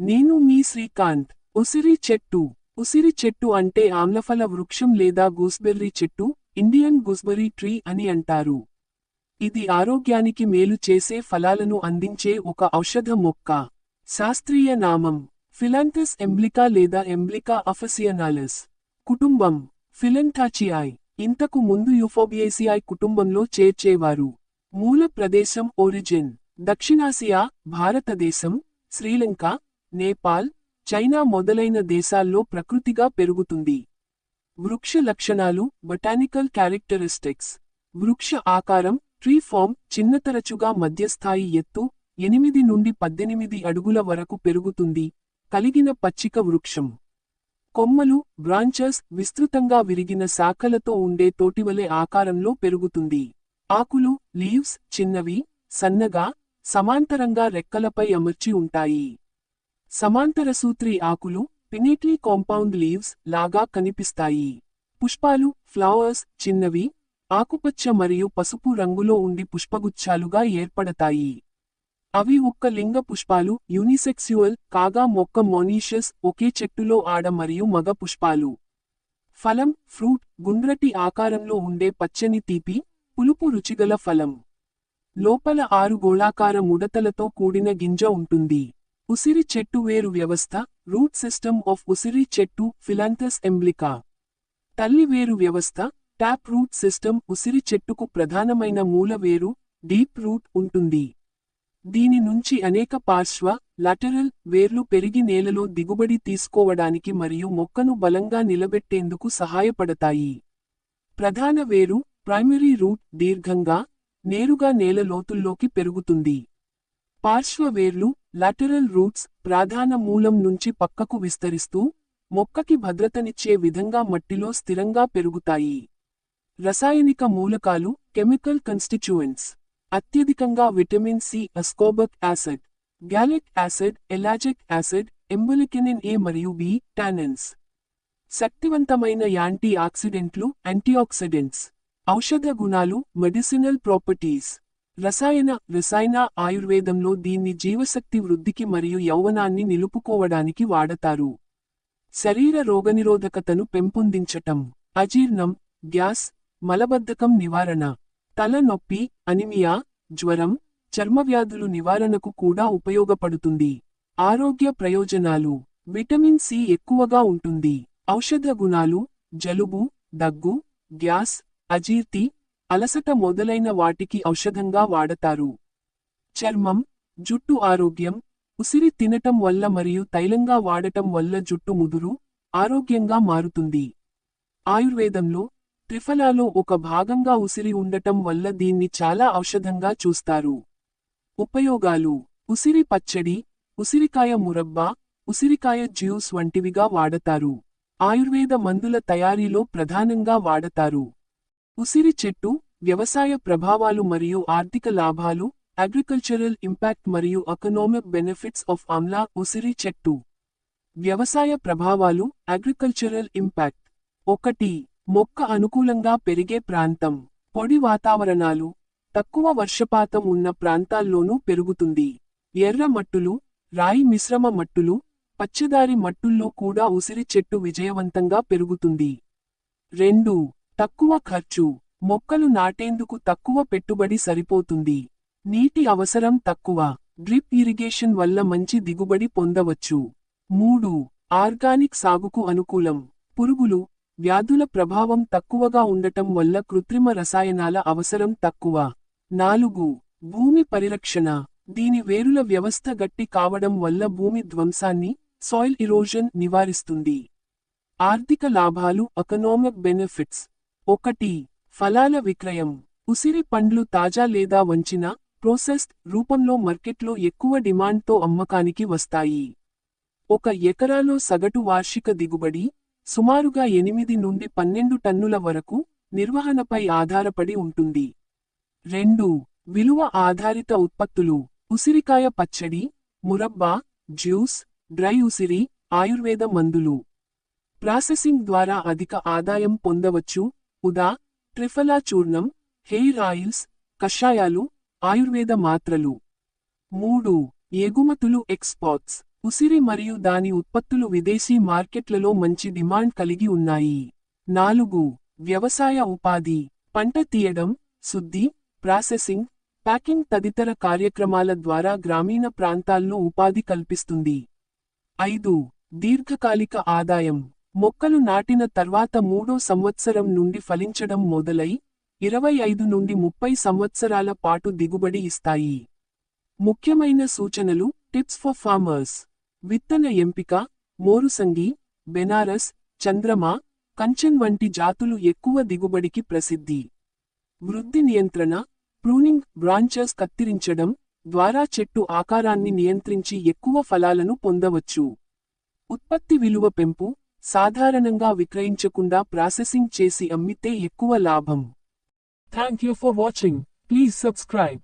నేను మీ శ్రీకాంత్. ఉసిరి చెట్టు. ఉసిరి చెట్టు అంటే ఆమ్లఫల వృక్షం లేదా గూస్బెర్రీ చెట్టు ఇండియన్ గూస్బెర్రీ ట్రీ అని అంటారు. ఇది ఆరోగ్యానికి మేలు చేసే ఫలాలను అందించే ఒక ఔషధ మొక్క. శాస్త్రీయ నామం. ఫిలాంథస్ ఎంబ్లికా లేదా ఎంబ్లికా అఫసియనాలిస్ కుటుంబం. ఫిలంథాచియాయ్ ఇంతకు ముందు యుఫోబియేసియాయ్ కుటుంబంలో చేర్చేవారు. మూల ప్రదేశం ఒరిజిన్ దక్షిణాసియా భారతదేశం శ్రీలంక నేపాల్ చైనా మొదలైన దేశాల్లో ప్రకృతిగా పెరుగుతుంది. వృక్ష లక్షణాలు బొటానికల్ క్యారెక్టరిస్టిక్స్ వృక్ష ఆకారం ట్రీ ఫామ్ చిన్నతరచుగా మధ్యస్థాయి ఎత్తు ఎనిమిది నుండి పద్దెనిమిది అడుగుల వరకు పెరుగుతుంది కలిగిన పచ్చిక వృక్షం. కొమ్మలు బ్రాంచెస్ విస్తృతంగా విరిగిన శాఖలతో ఉండే తోటివలె ఆకారంలో పెరుగుతుంది. ఆకులు లీవ్స్ చిన్నవి సన్నగా సమాంతరంగా రెక్కలపై అమర్చి ఉంటాయి. సమాంతరసూత్రి ఆకులు పినేట్లీ కాంపౌండ్ లీవ్స్ లాగా కనిపిస్తాయి. పుష్పాలు ఫ్లవర్స్ చిన్నవి ఆకుపచ్చ మరియు పసుపు రంగులో ఉండి పుష్పగుచ్చాలుగా ఏర్పడతాయి. అవి ఒక్క లింగ పుష్పాలు యూనిసెక్స్యువల్ కాగా మొక్క మోనీషస్ ఒకే చెట్టులో ఆడ మరియు మగ పుష్పాలు. ఫలం ఫ్రూట్ గుండ్రటి ఆకారంలో ఉండే పచ్చని తీపి పులుపు రుచిగల ఫలం. లోపల ఆరు గోళాకార ముడతలతో కూడిన గింజ ఉంటుంది. ఉసిరి చెట్టు వేరు వ్యవస్థ రూట్ సిస్టమ్ ఆఫ్ ఉసిరి చెట్టు ఫిలాంథస్ ఎంబ్లికా. తల్లి వేరు వ్యవస్థ ట్యాప్ రూట్ సిస్టమ్ ఉసిరి చెట్టుకు ప్రధానమైన మూల వేరు డీప్ రూట్ ఉంటుంది. దీని నుంచి అనేక పార్శ్వ లాటరల్ వేర్లు పెరిగి నేలలో దిగుబడి తీసుకోవడానికి మరియు మొక్కను బలంగా నిలబెట్టేందుకు సహాయపడతాయి. ప్రధాన వేరు ప్రైమరీ రూట్ దీర్ఘంగా నేరుగా నేల లోతుల్లోకి పెరుగుతుంది. పార్శ్వవేర్లు లాటరల్ రూట్స్ ప్రధాన మూలం నుంచి పక్కకు విస్తరిస్తూ మొక్కకి భద్రతనిచ్చే విధంగా మట్టిలో స్థిరంగా పెరుగుతాయి. రసాయనిక మూలకాలు కెమికల్ కన్స్టిట్యూయెంట్స్ అత్యధికంగా vitamin C ascorbic acid gallic acid ellagic acid emblicanin A మరియు బి టానెన్స్ శక్తివంతమైన యాంటీ ఆక్సిడెంట్లు యాంటీఆక్సిడెంట్స్ ఔషధ గుణాలు మెడిసినల్ ప్రాపర్టీస్ రసాయన రసాయన ఆయుర్వేదంలో దీన్ని జీవశక్తి వృద్ధికి మరియు యౌవనాన్ని నిలుపుకోవడానికి వాడతారు. శరీర రోగనిరోధకతను పెంపొందించటం అజీర్ణం గ్యాస్ మలబద్ధకం నివారణ తల నొప్పి అనిమియా జ్వరం చర్మవ్యాధులు నివారణకు కూడా ఉపయోగపడుతుంది. ఆరోగ్య ప్రయోజనాలు విటమిన్ సి ఎక్కువగా ఉంటుంది. ఔషధ గుణాలు జలుబు దగ్గు గ్యాస్ అజీర్తి అలసట మొదలైన వాటికి ఔషధంగా వాడతారు. చర్మం జుట్టు ఆరోగ్యం ఉసిరి తినటం వల్ల మరియు తైలంగా వాడటం వల్ల జుట్టు ముదురు ఆరోగ్యంగా మారుతుంది. ఆయుర్వేదంలో త్రిఫలాలో ఒక భాగంగా ఉసిరి ఉండటం వల్ల దీన్ని చాలా ఔషధంగా చూస్తారు. ఉపయోగాలు ఉసిరి పచ్చడి ఉసిరికాయ మురబ్బా ఉసిరికాయ జ్యూస్ వంటివిగా వాడతారు. ఆయుర్వేద మందుల తయారీలో ప్రధానంగా వాడతారు. ఉసిరి చెట్టు వ్యవసాయ ప్రభావాలు మరియు ఆర్థిక లాభాలు అగ్రికల్చరల్ ఇంపాక్ట్ మరియు ఎకనామిక్ బెనిఫిట్స్ ఆఫ్ అమ్లా ఉసిరి చెట్టు. వ్యవసాయ ప్రభావాలు అగ్రికల్చరల్ ఇంపాక్ట్. ఒకటి మొక్క అనుకూలంగా పెరిగే ప్రాంతం. పొడి వాతావరణాలు. తక్కువ వర్షపాతం ఉన్న ప్రాంతాల్లోనూ పెరుగుతుంది. ఎర్ర మట్టులు రాయి మిశ్రమ మట్టులు పచ్చదారి మట్టుల్లో కూడా ఉసిరి చెట్టు విజయవంతంగా పెరుగుతుంది. రెండు తక్కువ ఖర్చు మొక్కలు నాటేందుకు తక్కువ పెట్టుబడి సరిపోతుంది. నీటి అవసరం తక్కువ డ్రిప్ ఇరిగేషన్ వల్ల మంచి దిగుబడి పొందవచ్చు. మూడు ఆర్గానిక్ సాగుకు అనుకూలం. పురుగులు వ్యాధుల ప్రభావం తక్కువగా ఉండటం వల్ల కృత్రిమ రసాయనాల అవసరం తక్కువ. నాలుగు భూమి పరిరక్షణ. దీని వేరుల వ్యవస్థ గట్టి కావడం వల్ల భూమి ధ్వంసాన్ని సాయిల్ ఇరోజన్ నివారిస్తుంది. ఆర్థిక లాభాలు ఎకనామిక్ బెనిఫిట్స్. ఒకటి ఫలాల విక్రయం. ఉసిరి పండ్లు తాజా లేదా వంచిన ప్రోసెస్డ్ రూపంలో మార్కెట్లో ఎక్కువ డిమాండ్తో అమ్మకానికి వస్తాయి. ఒక ఎకరాలో సగటు వార్షిక దిగుబడి సుమారుగా ఎనిమిది నుండి పన్నెండు టన్నుల వరకు నిర్వహణపై ఆధారపడి ఉంటుంది. రెండు విలువ ఆధారిత ఉత్పత్తులు. ఉసిరికాయ పచ్చడి మురబ్బా జ్యూస్ డ్రై ఉసిరి ఆయుర్వేద మందులు. ప్రాసెసింగ్ ద్వారా అధిక ఆదాయం పొందవచ్చు. ఉదా త్రిఫలా చూర్ణం హెయిర్ ఆయిల్స్ కషాయాలు ఆయుర్వేద మాత్రలు. మూడు ఎగుమతులు ఎక్స్పోర్ట్స్ ఉసిరి మరియు దాని ఉత్పత్తులు విదేశీ మార్కెట్లలో మంచి డిమాండ్ కలిగి ఉన్నాయి. నాలుగు వ్యవసాయ ఉపాధి పంట తీయడం శుద్ధి ప్రాసెసింగ్ ప్యాకింగ్ తదితర కార్యక్రమాల ద్వారా గ్రామీణ ప్రాంతాల్లో ఉపాధి కల్పిస్తుంది. ఐదు దీర్ఘకాలిక ఆదాయం. మొక్కలు నాటిన తర్వాత మూడో సంవత్సరం నుండి ఫలించడం మొదలై ఇరవై ఐదు నుండి ముప్పై సంవత్సరాల పాటు దిగుబడి ఇస్తాయి. ముఖ్యమైన సూచనలు టిప్స్ ఫర్ ఫార్మర్స్. విత్తన ఎంపిక మోరుసంగి బెనారస్ చంద్రమా కంచన్ వంటి జాతులు ఎక్కువ దిగుబడికి ప్రసిద్ధి. వృద్ధి నియంత్రణ ప్రూనింగ్ బ్రాంచెస్ కత్తిరించడం ద్వారా చెట్టు ఆకారాన్ని నియంత్రించి ఎక్కువ ఫలాలను పొందవచ్చు. ఉత్పత్తి విలువ పెంపు సాధారణంగా విక్రయించకుండా ప్రాసెసింగ్ చేసి అమ్మితే ఎక్కువ లాభం. Thank you for watching please subscribe